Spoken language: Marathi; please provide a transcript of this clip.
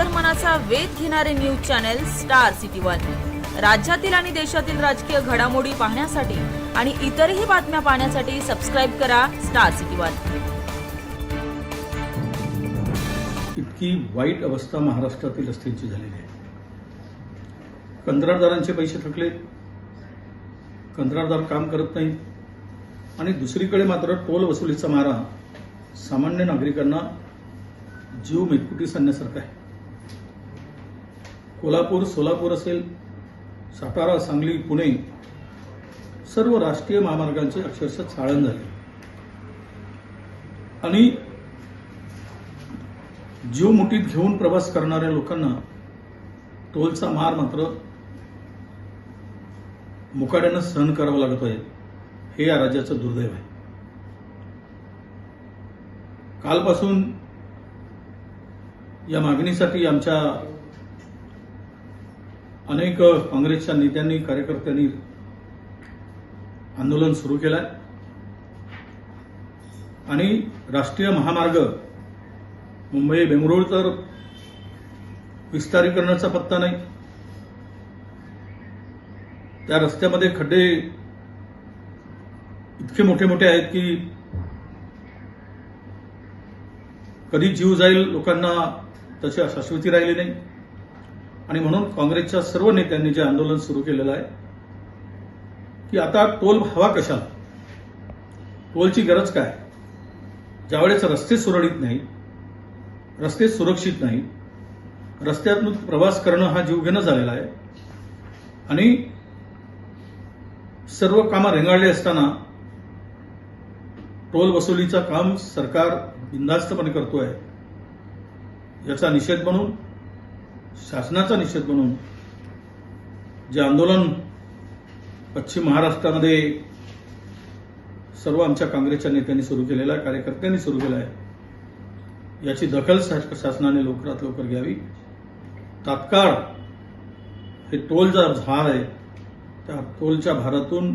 अंतर्मनाचा वेध घेणारे news channel star city one. राज्यातील आणि देशातील राजकीय घडामोडी पाहण्यासाठी आणि इतरही बातम्या पाहण्यासाठी सबस्क्राईब करा स्टार सिटी वन. इतकी वाईट अवस्था महाराष्ट्रातील रस्त्यांची झालेली आहे. कंत्राटदारांचे पैसे थकले. कंत्राटदार काम करत नाही. आणि दुसरीकडे मात्र टोल वसुलीचा मारा सामान्य नागरिकांना जीव मेटकुटी सांगण्यासारखा आहे. कोल्हापूर सोलापूर असेल सातारा सांगली पुणे सर्व राष्ट्रीय महामार्गांचे अक्षरशः चाळण झाले. आणि जीव मुठीत घेऊन प्रवास करणाऱ्या लोकांना टोलचा मार मात्र मुकाट्यानं सहन करावा लागत आहे हे या राज्याचं दुर्दैव आहे. कालपासून या मागणीसाठी आमच्या अनेक काँग्रेसच्या नेत्यांनी कार्यकर्त्यांनी आंदोलन सुरू केलं आहे आणि राष्ट्रीय महामार्ग मुंबई बेंगळुरू तर विस्तारीकरणाचा पत्ता नाही. त्या रस्त्यामध्ये खड्डे इतके मोठे मोठे आहेत की कधी जीव जाईल लोकांना तशी शाश्वती राहिली नाही. आणि म्हणून काँग्रेसच्या सर्व नेत्यांनी जे आंदोलन सुरू केलेलं आहे की आता टोल हवा कशाला? टोलची गरज काय? ज्यावेळेस रस्ते सुरळीत नाही रस्ते सुरक्षित नाही रस्त्यातून प्रवास करणं हा जीवघेणं झालेला आहे आणि सर्व कामं रेंगाळली असताना टोल वसुलीचं काम सरकार बिंदास्तपणे करतोय याचा निषेध म्हणून शासनाचा निषेध म्हणून जे आंदोलन पश्चिम महाराष्ट्रामध्ये सर्व आमच्या काँग्रेसच्या नेत्यांनी सुरू केलेलं आहे कार्यकर्त्यांनी सुरू केलं आहे याची दखल शासनाने लवकरात लवकर घ्यावी. तात्काळ हे टोल जो भार आहे त्या टोलच्या भारातून